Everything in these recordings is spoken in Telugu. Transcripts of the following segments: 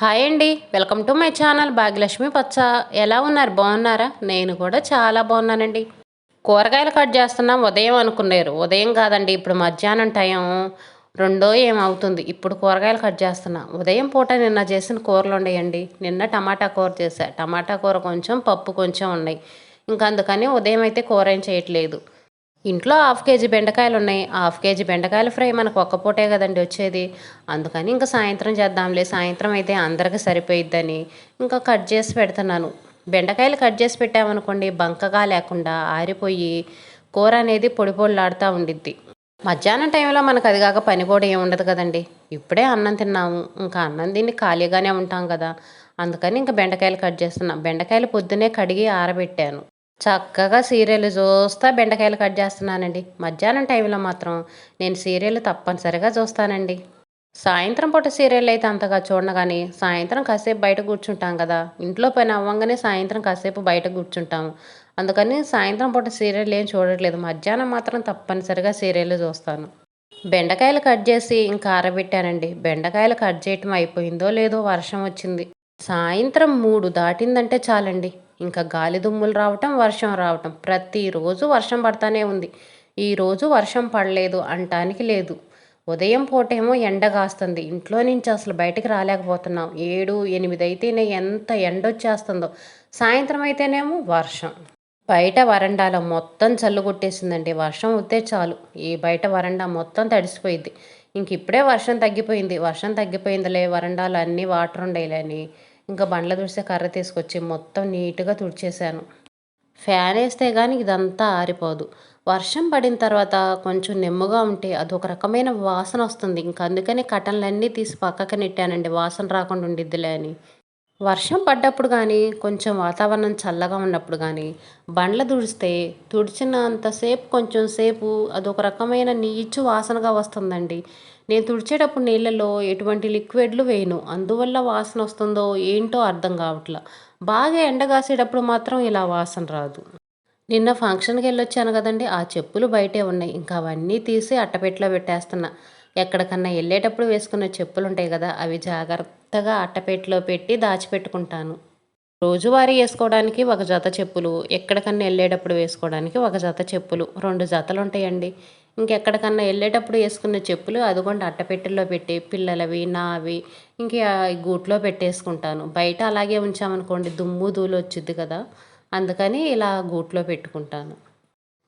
హాయ్ అండి. Welcome to my channel Bhagyalakshmi పచ్చ. ఎలా ఉన్నారు? బాగున్నారా? నేను కూడా చాలా బాగున్నానండి. కూరగాయలు కట్ చేస్తున్నాం. ఉదయం అనుకున్నారు. ఉదయం కాదండి ఇప్పుడు మధ్యాహ్నం టైం. రెండో ఏమవుతుంది ఇప్పుడు కూరగాయలు కట్ చేస్తున్నా. ఉదయం పూట నిన్న చేసిన కూరలు ఉండేయండి నిన్న టమాటా కూర చేశా. టమాటా కూర కొంచెం పప్పు కొంచెం ఉన్నాయి. ఇంకా అందుకని ఉదయం అయితే కూర ఏం చేయట్లేదు. ఇంట్లో హాఫ్ కేజీ బెండకాయలు ఉన్నాయి. హాఫ్ కేజీ బెండకాయల ఫ్రై మనకు ఒక్క పూటే కదండి వచ్చేది. అందుకని ఇంకా సాయంత్రం చేద్దాంలే. సాయంత్రం అయితే అందరికి సరిపోయిద్దని ఇంకా కట్ చేసి పెడుతున్నాను. బెండకాయలు కట్ చేసి పెట్టామనుకోండి బంకగా లేకుండా ఆరిపోయి కూర అనేది పొడి పొడిలాడుతూ ఉండిద్ది. మధ్యాహ్నం టైంలో మనకు అది కాక పని కూడా ఏమి ఉండదు కదండి. ఇప్పుడే అన్నం తిన్నాము. ఇంకా అన్నం తిని ఖాళీగానే ఉంటాం కదా. అందుకని ఇంకా బెండకాయలు కట్ చేస్తున్నాం. బెండకాయలు పొద్దునే కడిగి ఆరబెట్టాను. చక్కగా సీరియల్ చూస్తా బెండకాయలు కట్ చేస్తున్నానండి. మధ్యాహ్నం టైంలో మాత్రం నేను సీరియల్ తప్పనిసరిగా చూస్తానండి. సాయంత్రం పూట సీరియల్ అయితే అంతగా చూడను కానీ సాయంత్రం కాసేపు బయట కూర్చుంటాం కదా. ఇంట్లో పని అవ్వంగానే సాయంత్రం కాసేపు బయట కూర్చుంటాము అందుకని సాయంత్రం పూట సీరియల్ ఏం చూడట్లేదు. మధ్యాహ్నం మాత్రం తప్పనిసరిగా సీరియల్ చూస్తాను. బెండకాయలు కట్ చేసి ఇంకా ఆరబెట్టానండి. బెండకాయలు కట్ చేయటం అయిపోయిందో లేదో వర్షం వచ్చింది. సాయంత్రం మూడు దాటిందంటే చాలండి. ఇంకా గాలి దుమ్ములు రావటం వర్షం రావటం. ప్రతిరోజు వర్షం పడతానే ఉంది. ఈరోజు వర్షం పడలేదు అంటానికి లేదు. ఉదయం పూటేమో ఎండ కాస్తుంది. ఇంట్లో నుంచి అసలు బయటకు రాలేకపోతున్నాం. ఏడు ఎనిమిది అయితేనే ఎంత ఎండ వచ్చేస్తుందో. సాయంత్రం అయితేనేమో వర్షం. బయట వరండాలో మొత్తం చల్లు కొట్టేసిందండి. వర్షం వస్తే చాలు. ఈ బయట వరండా మొత్తం తడిసిపోయింది. ఇంక ఇప్పుడే వర్షం తగ్గిపోయింది. వర్షం తగ్గిపోయిందిలే. వరండాలు అన్నీ వాటర్ ఉండేలేని ఇంకా బండ్ల తుడిసే కర్ర తీసుకొచ్చి మొత్తం నీట్గా తుడిచేశాను. ఫ్యాన్ వేస్తే కానీ ఇదంతా ఆరిపోదు. వర్షం పడిన తర్వాత కొంచెం నెమ్మగా ఉంటే అదొక రకమైన వాసన వస్తుంది. ఇంకా అందుకని కటన్లన్నీ తీసి పక్కకి నెట్టానండి. వాసన రాకుండా ఉండిద్దిలే అని. వర్షం పడ్డప్పుడు కానీ కొంచెం వాతావరణం చల్లగా ఉన్నప్పుడు కానీ బండ్ల తుడిస్తే తుడిచినంతసేపు కొంచెం సేపు అదొక రకమైన నీచు వాసనగా వస్తుందండి. నేను తుడిచేటప్పుడు నీళ్ళలో ఎటువంటి లిక్విడ్లు వేయను. అందువల్ల వాసన వస్తుందో ఏంటో అర్థం కావట్లా. బాగా ఎండగాసేటప్పుడు మాత్రం ఇలా వాసన రాదు. నిన్న ఫంక్షన్కి వెళ్ళొచ్చాను కదండి. ఆ చెప్పులు బయటే ఉన్నాయి. ఇంకా అవన్నీ తీసి అట్టపెట్టిలో పెట్టేస్తున్నా. ఎక్కడికన్నా వెళ్ళేటప్పుడు వేసుకున్న చెప్పులు ఉంటాయి కదా అవి జాగ్రత్తగా అట్టపెట్టిలో పెట్టి దాచిపెట్టుకుంటాను. రోజువారీ వేసుకోవడానికి ఒక జత చెప్పులు ఎక్కడికన్నా వెళ్ళేటప్పుడు వేసుకోవడానికి ఒక జత చెప్పులు రెండు జతలు ఉంటాయండి ఇంకెక్కడికన్నా వెళ్ళేటప్పుడు వేసుకున్న చెప్పులు అదిగోండి అట్టపెట్టెల్లో పెట్టి పిల్లలవి నావి ఇంక గూట్లో పెట్టేసుకుంటాను. బయట అలాగే ఉంచామనుకోండి దుమ్ము ధూళి వచ్చింది కదా అందుకని ఇలా గూట్లో పెట్టుకుంటాను.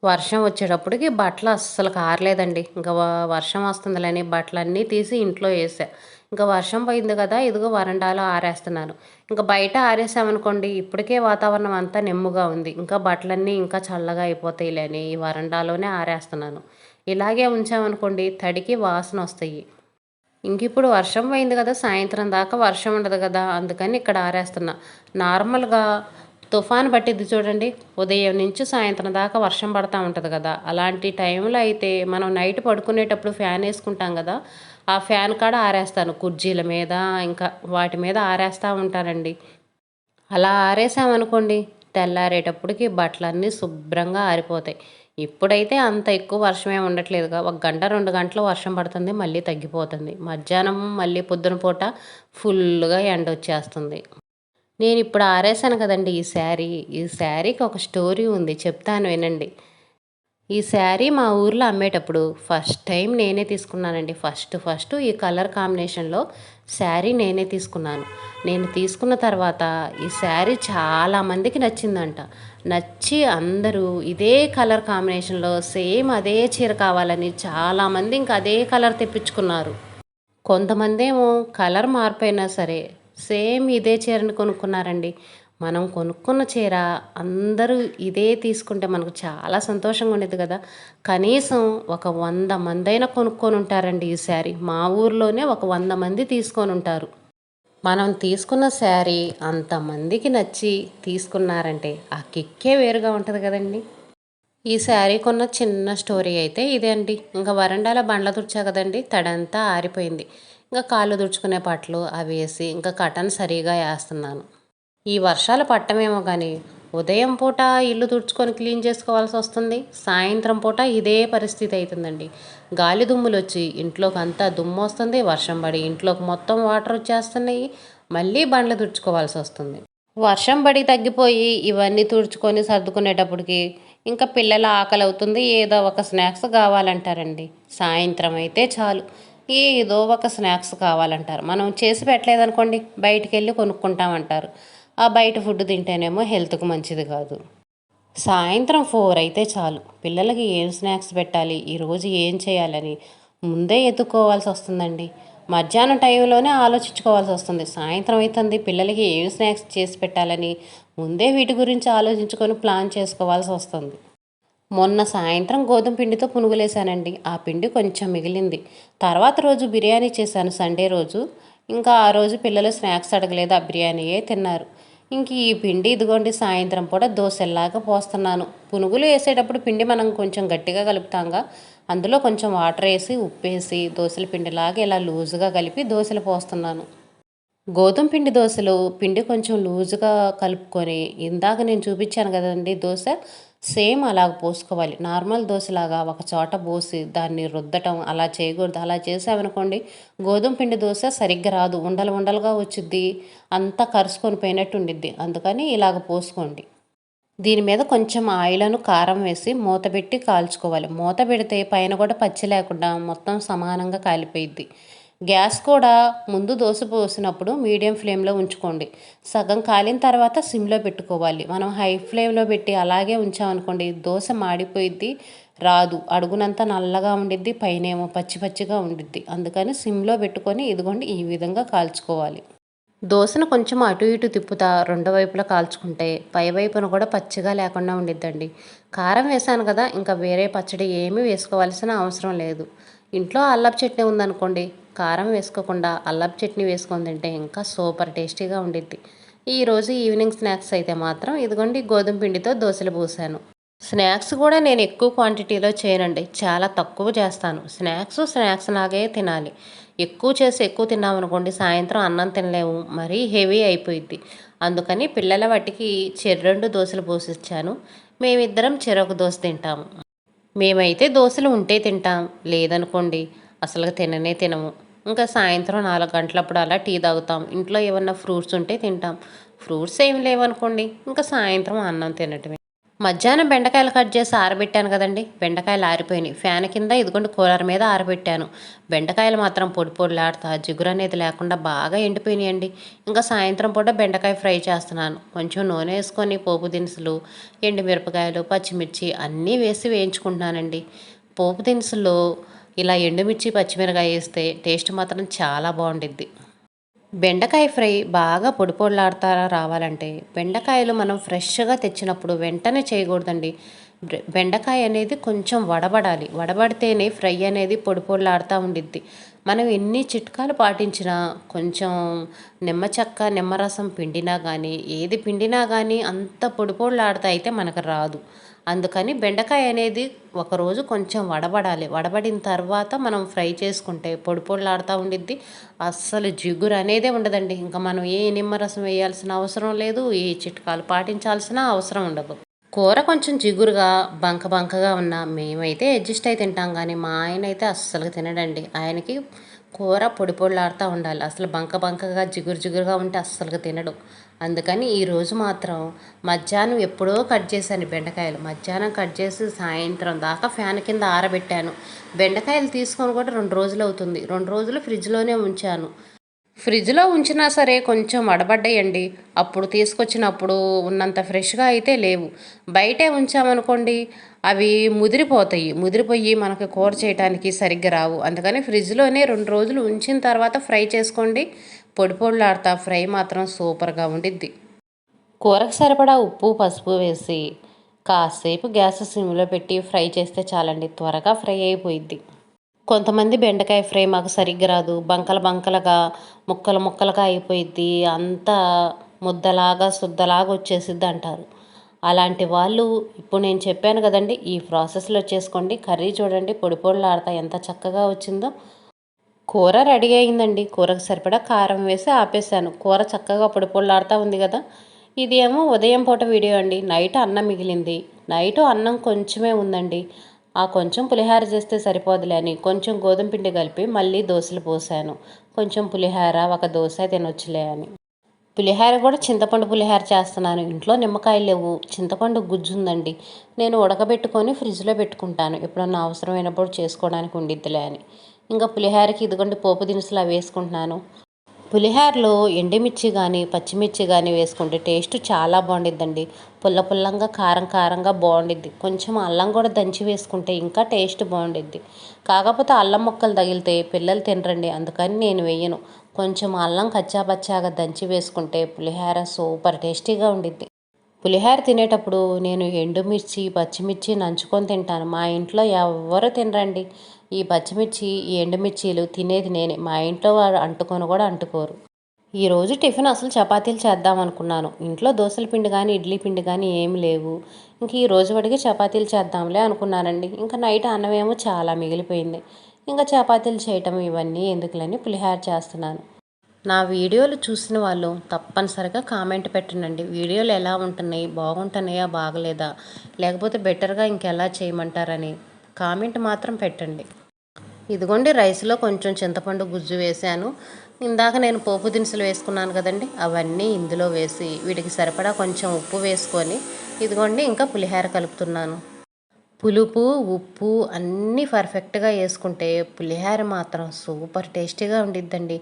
వర్షం వచ్చేటప్పటికి బట్టలు అస్సలు కారలేదండి. ఇంకా వర్షం వస్తుందిలేని బట్టలన్నీ తీసి ఇంట్లో వేసా. ఇంకా వర్షం పోయింది కదా ఇదిగో వరండాలో ఆరేస్తున్నాను. ఇంకా బయట ఆరేసామనుకోండి ఇప్పటికే వాతావరణం అంతా నెమ్ముగా ఉంది. ఇంకా బట్టలన్నీ ఇంకా చల్లగా అయిపోతాయి లేని ఈ వరండాలోనే ఆరేస్తున్నాను. ఇలాగే ఉంచామనుకోండి తడికి వాసన వస్తాయి. ఇంక ఇప్పుడు వర్షం పోయింది కదా సాయంత్రం దాకా వర్షం ఉండదు కదా అందుకని ఇక్కడ ఆరేస్తున్నా. నార్మల్గా తుఫాన్ పట్టిద్ది చూడండి. ఉదయం నుంచి సాయంత్రం దాకా వర్షం పడతా ఉంటుంది కదా. అలాంటి టైంలో అయితే మనం నైట్ పడుకునేటప్పుడు ఫ్యాన్ వేసుకుంటాం కదా. ఆ ఫ్యాన్ కాడ ఆరేస్తాను. కుర్జీల మీద ఇంకా వాటి మీద ఆరేస్తూ ఉంటానండి. అలా ఆరేసామనుకోండి తెల్లారేటప్పటికి బట్టలన్నీ శుభ్రంగా ఆరిపోతాయి. ఇప్పుడైతే అంత ఎక్కువ వర్షమే ఉండట్లేదుగా. ఒక గంట రెండు గంటలు వర్షం పడుతుంది మళ్ళీ తగ్గిపోతుంది. మధ్యాహ్నం మళ్ళీ పొద్దున పూట ఫుల్గా ఎండ వచ్చేస్తుంది. నేను ఇప్పుడు ఆరేసాను కదండి ఈ శారీ. ఈ శారీకి ఒక స్టోరీ ఉంది. చెప్తాను వినండి. ఈ శారీ మా ఊర్లో అమ్మేటప్పుడు ఫస్ట్ టైం నేనే తీసుకున్నానండి. ఫస్ట్ ఫస్ట్ ఈ కలర్ కాంబినేషన్లో శారీ నేనే తీసుకున్నాను. నేను తీసుకున్న తర్వాత ఈ శారీ చాలామందికి నచ్చిందంట. నచ్చి అందరూ ఇదే కలర్ కాంబినేషన్లో సేమ్ అదే చీర కావాలని చాలామంది ఇంకా అదే కలర్ తెప్పించుకున్నారు. కొంతమంది ఏమో కలర్ మారిపోయినా సరే సేమ్ ఇదే చీరని కొనుక్కున్నారండి. మనం కొనుక్కున్న చీర అందరూ ఇదే తీసుకుంటే మనకు చాలా సంతోషంగా ఉండేది కదా. కనీసం ఒక వంద మంది అయినా కొనుక్కొని ఉంటారండి ఈ శారీ. మా ఊర్లోనే ఒక వంద మంది తీసుకొని ఉంటారు. మనం తీసుకున్న శారీ అంతమందికి నచ్చి తీసుకున్నారంటే ఆ కిక్కే వేరుగా ఉంటుంది కదండి. ఈ శారీ కొన్న చిన్న స్టోరీ అయితే ఇదే అండి. ఇంకా వరండాలో బండ్ల తుడిచా కదండి తడంతా ఆరిపోయింది. ఇంకా కాళ్ళు తుడుచుకునే పట్లు అవి వేసి ఇంకా కటన్ సరిగా వేస్తున్నాను. ఈ వర్షాలు పట్టమేమో కానీ ఉదయం పూట ఇల్లు తుడుచుకొని క్లీన్ చేసుకోవాల్సి వస్తుంది. సాయంత్రం పూట ఇదే పరిస్థితి అవుతుందండి గాలి దుమ్ములు వచ్చి ఇంట్లోకి అంతా దుమ్ము వస్తుంది. వర్షం పడి ఇంట్లోకి మొత్తం వాటర్ వచ్చేస్తున్నాయి. మళ్ళీ బండ్లు తుడుచుకోవాల్సి వస్తుంది. వర్షం పడి తగ్గిపోయి ఇవన్నీ తుడుచుకొని సర్దుకునేటప్పటికి ఇంకా పిల్లల ఆకలి అవుతుంది ఏదో ఒక స్నాక్స్ కావాలంటారండి. సాయంత్రం అయితే చాలు. ఏదో ఒక స్నాక్స్ కావాలంటారు. మనం చేసి పెట్టలేదనుకోండి బయటికి వెళ్ళి కొనుక్కుంటామంటారు. ఆ బయట ఫుడ్ తింటేనేమో హెల్త్కు మంచిది కాదు. సాయంత్రం ఫోర్ అయితే చాలు. పిల్లలకి ఏం స్నాక్స్ పెట్టాలి ఈరోజు ఏం చేయాలని ముందే ఎత్తుక్కోవాల్సి వస్తుందండి. మధ్యాహ్నం టైంలోనే ఆలోచించుకోవాల్సి వస్తుంది. సాయంత్రం అవుతుంది పిల్లలకి ఏం స్నాక్స్ చేసి పెట్టాలని ముందే వీటి గురించి ఆలోచించుకొని ప్లాన్ చేసుకోవాల్సి వస్తుంది. మొన్న సాయంత్రం గోధుమ పిండితో పునుగులేశానండి. ఆ పిండి కొంచెం మిగిలింది. తర్వాత రోజు బిర్యానీ చేశాను. సండే రోజు. ఇంకా ఆ రోజు పిల్లలు స్నాక్స్ అడగలేదు. ఆ బిర్యానీయే తిన్నారు. ఇంక ఈ పిండి ఇదిగోండి సాయంత్రం పూట దోశల్లాగా పోస్తున్నాను. పునుగులు వేసేటప్పుడు పిండి మనం కొంచెం గట్టిగా కలుపుతాంగా. అందులో కొంచెం వాటర్ వేసి ఉప్పు వేసి దోశల పిండిలాగా ఇలా లూజుగా కలిపి దోశలు పోస్తున్నాను. గోధుమ పిండి దోశలు పిండి కొంచెం లూజుగా కలుపుకొని ఇందాక నేను చూపించాను కదండి దోశ సేమ్ అలాగ పోసుకోవాలి. నార్మల్ దోశలాగా ఒక చోట పోసి దాన్ని రుద్దటం అలా చేయకూడదు. అలా చేసామనుకోండి గోధుమ పిండి దోశ సరిగ్గా రాదు. ఉండలు ఉండలుగా వచ్చిద్ది అంతా కరుసుకొని పోయినట్టు ఉండిద్ది. అందుకని ఇలాగ పోసుకోండి. దీని మీద కొంచెం ఆయిలను కారం వేసి మూత పెట్టి కాల్చుకోవాలి. మూత పెడితే పైన కూడా పచ్చి లేకుండా మొత్తం సమానంగా కాలిపోయిద్ది. గ్యాస్ కూడా ముందు దోశ పోసినప్పుడు మీడియం ఫ్లేమ్లో ఉంచుకోండి. సగం కాలిన తర్వాత సిమ్లో పెట్టుకోవాలి. మనం హై ఫ్లేమ్లో పెట్టి అలాగే ఉంచామనుకోండి దోశ మాడిపోయిద్ది రాదు. అడుగునంతా నల్లగా ఉండిద్ది పైనేమో పచ్చి పచ్చిగా ఉండిద్ది. అందుకని సిమ్లో పెట్టుకొని ఇదిగోండి ఈ విధంగా కాల్చుకోవాలి. దోశను కొంచెం అటు ఇటు తిప్పుతా రెండు వైపులా కాల్చుకుంటే పై వైపున కూడా పచ్చిగా లేకుండా ఉండిద్దండి. కారం వేసాను కదా ఇంకా వేరే పచ్చడి ఏమీ వేసుకోవాల్సిన అవసరం లేదు. ఇంట్లో అల్లపు చట్నీ ఉందనుకోండి కారం వేసుకోకుండా అల్లపు చట్నీ వేసుకొని తింటే ఇంకా సూపర్ టేస్టీగా ఉండిద్ది. ఈరోజు ఈవినింగ్ స్నాక్స్ అయితే మాత్రం ఇదిగోండి గోధుమ పిండితో దోశలు పూసాను. స్నాక్స్ కూడా నేను ఎక్కువ క్వాంటిటీలో చేయనండి. చాలా తక్కువ చేస్తాను. స్నాక్స్ స్నాక్స్ లాగే తినాలి. ఎక్కువ చేసి ఎక్కువ తిన్నామనుకోండి సాయంత్రం అన్నం తినలేము. మరీ హెవీ అయిపోయిద్ది. అందుకని పిల్లల వాటికి చెర్రెండు దోశలు పోసిచ్చాను. మేమిద్దరం చెరొక దోశ తింటాము. మేమైతే దోశలు ఉంటే తింటాం. లేదనుకోండి అసలు తిననే తినము. ఇంకా సాయంత్రం నాలుగు గంటలప్పుడు అలా టీ తాగుతాం. ఇంట్లో ఏమన్నా ఫ్రూట్స్ ఉంటే తింటాం. ఫ్రూట్స్ ఏం లేవనుకోండి ఇంకా సాయంత్రం అన్నం తినటమే. మధ్యాహ్నం బెండకాయలు కట్ చేసి ఆరబెట్టాను కదండి. బెండకాయలు ఆరిపోయినాయి. ఫ్యాన్ కింద ఇదిగోండి కూలర్ మీద ఆరబెట్టాను. బెండకాయలు మాత్రం పొడి పొడిలాడుతా జిగురు అనేది లేకుండా బాగా ఎండిపోయినాయండి. ఇంకా సాయంత్రం పూట బెండకాయ ఫ్రై చేస్తున్నాను. కొంచెం నూనె వేసుకొని పోపు దినుసులు ఎండుమిరపకాయలు పచ్చిమిర్చి అన్నీ వేసి వేయించుకుంటున్నానండి. పోపు దినుసులు ఇలా ఎండుమిర్చి పచ్చిమిరకాయ వేస్తే టేస్ట్ మాత్రం చాలా బాగుండిద్ది. బెండకాయ ఫ్రై బాగా పొడి రావాలంటే బెండకాయలు మనం ఫ్రెష్గా తెచ్చినప్పుడు వెంటనే చేయకూడదండి. బెండకాయ అనేది కొంచెం వడబడాలి. వడబడితేనే ఫ్రై అనేది పొడి పొడిలాడుతూ ఉండిద్ది. మనం ఎన్ని చిట్కాలు పాటించినా కొంచెం నిమ్మ చెక్క నిమ్మరసం పిండినా కానీ ఏది పిండినా కానీ అంత పొడి పొడిలాడుతా అయితే మనకు రాదు. అందుకని బెండకాయ అనేది ఒకరోజు కొంచెం వడబడాలి. వడబడిన తర్వాత మనం ఫ్రై చేసుకుంటే పొడి పొడిలాడుతూ ఉండిద్ది. అస్సలు జిగురు అనేదే ఉండదండి. ఇంకా మనం ఏ నిమ్మరసం వేయాల్సిన అవసరం లేదు. ఏ చిట్కాలు పాటించాల్సిన అవసరం ఉండదు. కూర కొంచెం జిగురుగా బంక బంకగా ఉన్న మేమైతే అడ్జస్ట్ అయి తింటాం. కానీ మా ఆయన అయితే అస్సలు తినడండి. ఆయనకి కూర పొడి పొడిలాడుతూ ఉండాలి. అసలు బంక బంకగా జిగురు జిగురుగా ఉంటే అస్సలు తినడు. అందుకని ఈరోజు మాత్రం మధ్యాహ్నం ఎప్పుడో కట్ చేశాను బెండకాయలు. మధ్యాహ్నం కట్ చేసి సాయంత్రం దాకా ఫ్యాన్ కింద ఆరబెట్టాను. బెండకాయలు తీసుకొని కూడా రెండు రోజులు అవుతుంది. రెండు రోజులు ఫ్రిడ్జ్లోనే ఉంచాను. ఫ్రిడ్జ్లో ఉంచినా సరే కొంచెం అడబడ్డాయండి. అప్పుడు తీసుకొచ్చినప్పుడు ఉన్నంత ఫ్రెష్గా అయితే లేవు. బయటే ఉంచామనుకోండి అవి ముదిరిపోతాయి. ముదిరిపోయి మనకి కూర చేయడానికి సరిగ్గా రావు. అందుకని ఫ్రిడ్జ్లోనే రెండు రోజులు ఉంచిన తర్వాత ఫ్రై చేసుకోండి. పొడి పొడిలాడుతా ఫ్రై మాత్రం సూపర్గా ఉండిద్ది. కూరకు సరిపడా ఉప్పు పసుపు వేసి కాసేపు గ్యాస్ సిమ్లో పెట్టి ఫ్రై చేస్తే చాలండి త్వరగా ఫ్రై అయిపోయిద్ది. కొంతమంది బెండకాయ ఫ్రై మాకు సరిగ్గా రాదు బంకల బంకలుగా ముక్కలు ముక్కలుగా అయిపోయిద్ది అంతా ముద్దలాగా శుద్ధలాగా వచ్చేసిద్ది అంటారు. అలాంటి వాళ్ళు ఇప్పుడు నేను చెప్పాను కదండి ఈ ప్రాసెస్లో చేసుకోండి కర్రీ చూడండి పొడి పొడిలాడతా ఎంత చక్కగా వచ్చిందో కూర రెడీ అయిందండి. కూరకు సరిపడా కారం వేసి ఆపేసాను కూర చక్కగా పొడిపొళ్ళాడుతూ ఉంది కదా. ఇది ఏమో ఉదయం పూట వీడియో అండి. నైట్ అన్నం మిగిలింది. నైట్ అన్నం కొంచెమే ఉందండి. ఆ కొంచెం పులిహార చేస్తే సరిపోదులే అని కొంచెం గోధుమ పిండి కలిపి మళ్ళీ దోశలు పోసాను. కొంచెం పులిహార ఒక దోశ తినొచ్చులే అని. పులిహార కూడా చింతపండు పులిహార చేస్తున్నాను. ఇంట్లో నిమ్మకాయలు లేవు. చింతపండు గుజ్జు ఉందండి. నేను ఉడకబెట్టుకొని ఫ్రిడ్జ్లో పెట్టుకుంటాను. ఎప్పుడన్నా అవసరమైనప్పుడు చేసుకోవడానికి ఉండిద్దిలే అని. ఇంకా పులిహోరకి ఇదిగోండి పోపు దినుసులు అవి వేసుకుంటున్నాను. పులిహోరలో ఎండుమిర్చి కానీ పచ్చిమిర్చి కానీ వేసుకుంటే టేస్ట్ చాలా బాగుండిద్దండి. పుల్ల పుల్లంగా కారం కారంగా బాగుండిద్ది. కొంచెం అల్లం కూడా దంచి వేసుకుంటే ఇంకా టేస్ట్ బాగుండిద్ది. కాకపోతే అల్లం ముక్కలు తగిలితే పిల్లలు తినరండి అందుకని నేను వేయను. కొంచెం అల్లం కచ్చాపచ్చాగా దంచి వేసుకుంటే పులిహోర సూపర్ టేస్టీగా ఉండిద్ది. పులిహోర తినేటప్పుడు నేను ఎండుమిర్చి పచ్చిమిర్చి నంచుకొని తింటాను. మా ఇంట్లో ఎవరు తినరండి. ఈ పచ్చిమిర్చి ఈ ఎండుమిర్చీలు తినేది నేనే. మా ఇంట్లో వారు అంటుకొని కూడా అంటుకోరు. ఈరోజు టిఫిన్ అసలు చపాతీలు చేద్దాం అనుకున్నాను. ఇంట్లో దోశల పిండి కానీ ఇడ్లీ పిండి కానీ ఏమి లేవు. ఇంక ఈ రోజు వడికి చపాతీలు చేద్దాంలే అనుకున్నానండి. ఇంకా నైట్ అన్నమేమో చాలా మిగిలిపోయింది. ఇంకా చపాతీలు చేయటం ఇవన్నీ ఎందుకులని పులిహోర చేస్తున్నాను. నా వీడియోలు చూసిన వాళ్ళు తప్పనిసరిగా కామెంట్ పెట్టనండి. వీడియోలు ఎలా ఉంటున్నాయి? బాగుంటున్నాయా? బాగలేదా? లేకపోతే బెటర్గా ఇంకెలా చేయమంటారని కామెంట్ మాత్రం పెట్టండి. ఇదిగోండి రైస్లో కొంచెం చింతపండు గుజ్జు వేశాను. ఇందాక నేను పోపు దినుసులు వేసుకున్నాను కదండి అవన్నీ ఇందులో వేసి వీటికి సరిపడా కొంచెం ఉప్పు వేసుకొని ఇదిగోండి ఇంకా పులిహోర కలుపుతున్నాను. పులుపు ఉప్పు అన్నీ పర్ఫెక్ట్గా వేసుకుంటే పులిహోర మాత్రం సూపర్ టేస్టీగా ఉండిద్దండి.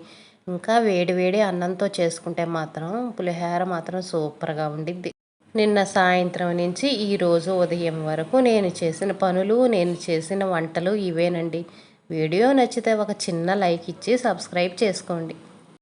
ఇంకా వేడి వేడి అన్నంతో చేసుకుంటే మాత్రం పులిహోర మాత్రం సూపర్గా ఉండిద్ది. నిన్న సాయంత్రం నుంచి ఈరోజు ఉదయం వరకు నేను చేసిన పనులు నేను చేసిన వంటలు ఇవేనండి. వీడియో నచ్చితే ఒక చిన్న లైక్ ఇచ్చి సబ్స్క్రైబ్ చేసుకోండి.